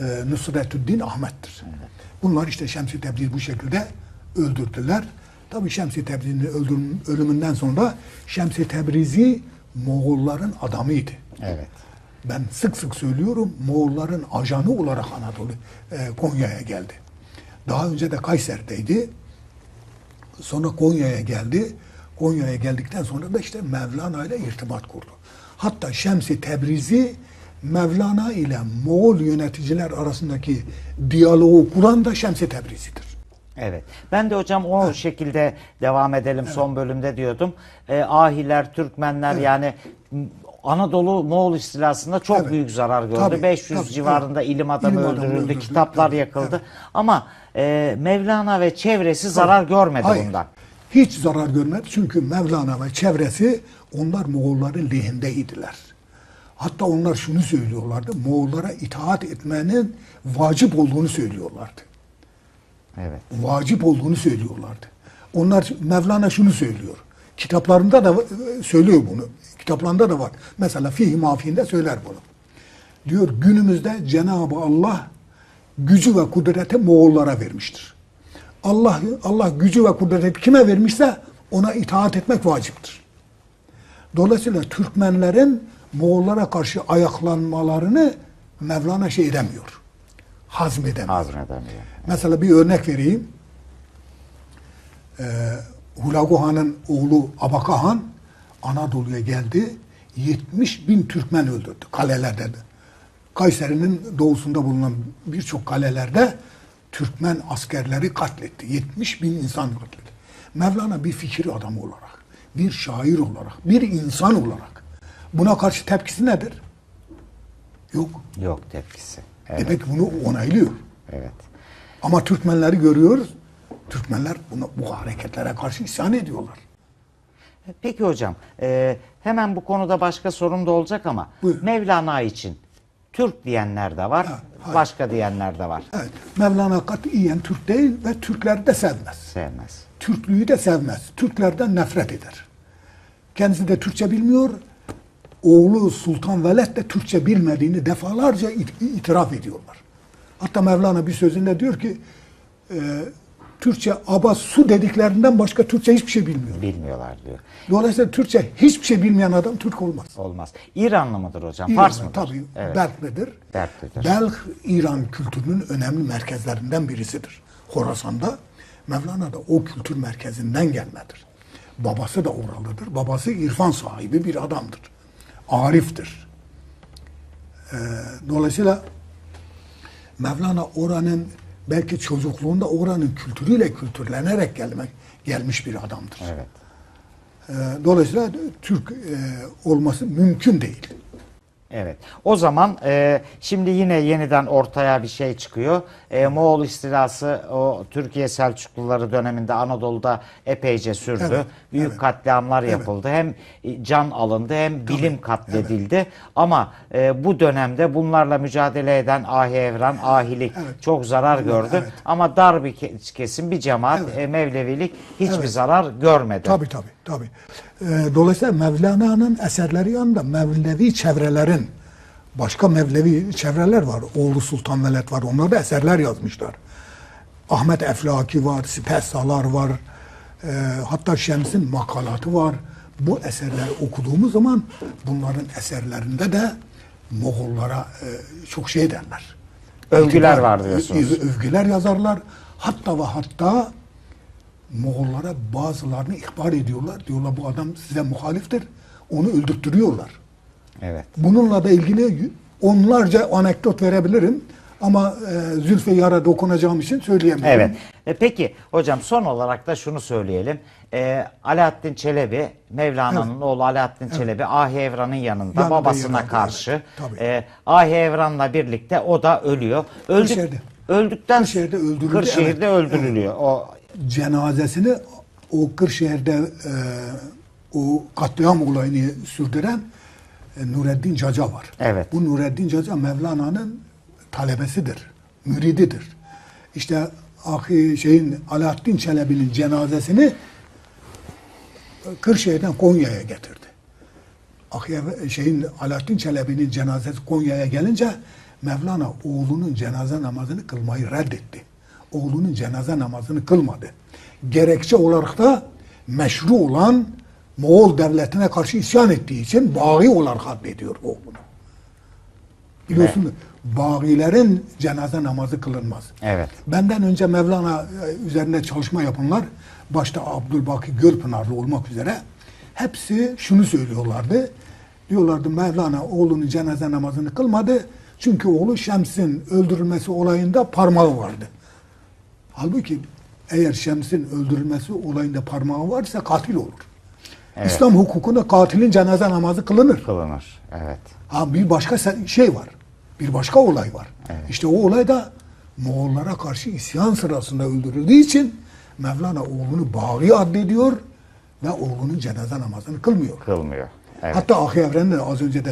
e, Nusretüddin Ahmet'tir. Bunlar işte Şemsi Tebrizi bu şekilde öldürdüler. Tabii Şemsi öldürüm- ölümünden sonra Şemsi Tebrizi Moğolların adamıydı. Evet. Ben sık sık söylüyorum Moğolların ajanı olarak Anadolu e, Konya'ya geldi. Daha önce de Kayseri'deydi. Sonra Konya'ya geldi. Konya'ya geldikten sonra da işte Mevlana ile irtibat kurdu. Hatta Şemsi Tebrizi Mevlana ile Moğol yöneticiler arasındaki diyaloğu kuran da Şemsi Tebrizi'dir. Evet. Ben de hocam o şekilde devam edelim son bölümde diyordum. Ee, Ahiler, Türkmenler yani m, Anadolu Moğol istilasında çok Evet. büyük zarar gördü. Tabii, 500 tabii, civarında evet. ilim adamı İlim adamı öldürüldü, öldürüldü. kitaplar Evet, yakıldı. evet. Ama e, Mevlana ve çevresi zarar görmedi Hayır. bundan. Hiç zarar görmedi. Çünkü Mevlana ve çevresi onlar Moğolların lehindeydiler. Hatta onlar şunu söylüyorlardı. Moğollara itaat etmenin vacip olduğunu söylüyorlardı. Evet. Vacip olduğunu söylüyorlardı. Onlar Mevlana şunu söylüyor. Kitaplarında da söylüyor bunu. Kitaplarında da var. Mesela Fihi Mafi'inde söyler bunu. Diyor günümüzde Cenab-ı Allah gücü ve kudreti Moğollara vermiştir. Allah Allah gücü ve kudreti kime vermişse ona itaat etmek vaciptir. Dolayısıyla Türkmenlerin Moğollara karşı ayaklanmalarını Mevlana şey edemiyor. Hazmedemiyor. Hazmedemiyor. Mesela bir örnek vereyim. Ee, Hulagu Han'ın oğlu Abaka Han Anadolu'ya geldi. 70 bin Türkmen öldürdü kalelerde. de. Kayseri'nin doğusunda bulunan birçok kalelerde Türkmen askerleri katletti. 70 bin insan katletti. Mevlana bir fikir adamı olarak, bir şair olarak, bir insan olarak buna karşı tepkisi nedir? Yok. Yok tepkisi. Evet. Demek bunu onaylıyor. evet. Ama Türkmenleri görüyoruz. Türkmenler buna, bu hareketlere karşı isyan ediyorlar. Peki hocam, e, hemen bu konuda başka sorum da olacak ama Buyurun. Mevlana için Türk diyenler de var, hayır. başka diyenler de var. Evet, Mevlana katiyen Türk değil ve Türkleri de sevmez. Sevmez. Türklüğü de sevmez. Türklerden nefret eder. Kendisi de Türkçe bilmiyor. Oğlu Sultan Veled de Türkçe bilmediğini defalarca it- itiraf ediyorlar. Hatta Mevlana bir sözünde diyor ki e, Türkçe aba su dediklerinden başka Türkçe hiçbir şey bilmiyor. Bilmiyorlar diyor. Dolayısıyla Türkçe hiçbir şey bilmeyen adam Türk olmaz. Olmaz. İranlı mıdır hocam? İran, Fars mıdır? Tabii. Evet. Berklidir. Berklidir. Belh İran kültürünün önemli merkezlerinden birisidir. Horasan'da Mevlana da o kültür merkezinden gelmedir. Babası da oralıdır. Babası irfan sahibi bir adamdır. Arif'tir. Ee, dolayısıyla Mevlana oranın belki çocukluğunda oranın kültürüyle kültürlenerek gelmek gelmiş bir adamdır. Evet. Ee, dolayısıyla Türk e, olması mümkün değil. Evet. O zaman e, şimdi yine yeniden ortaya bir şey çıkıyor. E, Moğol istilası o Türkiye Selçukluları döneminde Anadolu'da epeyce sürdü. Evet, Büyük evet. katliamlar yapıldı. Hem can alındı hem bilim katledildi. Ama e, bu dönemde bunlarla mücadele eden Ahi Evran, Ahilik Evet. çok zarar gördü. evet. Ama dar bir ke- kesim, bir cemaat, Evet. e, Mevlevilik hiçbir Evet. zarar görmedi. Tabii tabii. tabii. Ee, dolayısıyla Mevlana'nın eserleri yanında Mevlevi çevrelerin başka Mevlevi çevreler var. Oğlu Sultan Veled var. Onlar da eserler yazmışlar. Ahmet Eflaki var, Spessalar var. Ee, hatta Şems'in makalatı var. Bu eserleri okuduğumuz zaman bunların eserlerinde de Moğollara e, çok şey derler. Övgüler var diyorsunuz. övgüler yazarlar. Hatta ve hatta Moğollara bazılarını ihbar ediyorlar. Diyorlar bu adam size muhaliftir. Onu öldürtürüyorlar. Evet. Bununla da ilgili onlarca anekdot verebilirim. Ama e, Zülfü Yar'a dokunacağım için söyleyemiyorum. Evet. E, peki hocam son olarak da şunu söyleyelim. E, Alaaddin Çelebi, Mevlana'nın oğlu Alaaddin Çelebi Ahi Evran'ın yanında, Yanında babasına yanında, karşı. evet, e, Ahi Evran'la birlikte o da ölüyor. Öldük, Kırşehir'de. öldükten Kırşehir'de öldürüldü, Kırşehir'de evet. öldürülüyor. O Cenazesini o Kırşehir'de e, o katliam olayını sürdüren e, Nureddin Caca var. Evet. Bu Nureddin Caca Mevlana'nın talebesidir, mürididir. İşte ahi şeyin Alaaddin Çelebi'nin cenazesini Kırşehir'den Konya'ya getirdi. Ahi şeyin Alaaddin Çelebi'nin cenazesi Konya'ya gelince Mevlana oğlunun cenaze namazını kılmayı reddetti. Oğlunun cenaze namazını kılmadı. Gerekçe olarak da meşru olan Moğol devletine karşı isyan ettiği için bağı olarak addediyor oğlunu. Biliyorsunuz bağilerin cenaze namazı kılınmaz. Evet. Benden önce Mevlana e, üzerinde çalışma yapanlar, başta Abdülbaki Gölpınarlı olmak üzere hepsi şunu söylüyorlardı. Diyorlardı Mevlana oğlunun cenaze namazını kılmadı. Çünkü oğlu Şems'in öldürülmesi olayında parmağı vardı. Halbuki eğer Şems'in öldürülmesi olayında parmağı varsa katil olur. İslam hukukunda katilin cenaze namazı kılınır. Kılınır. Evet. Ha bir başka şey var. Bir başka olay var. İşte o olay da Moğollara karşı isyan sırasında öldürüldüğü için Mevlana oğlunu bağı addediyor ve oğlunun cenaze namazını kılmıyor. Kılmıyor. Evet. Hatta Ahi Evren'de az önce de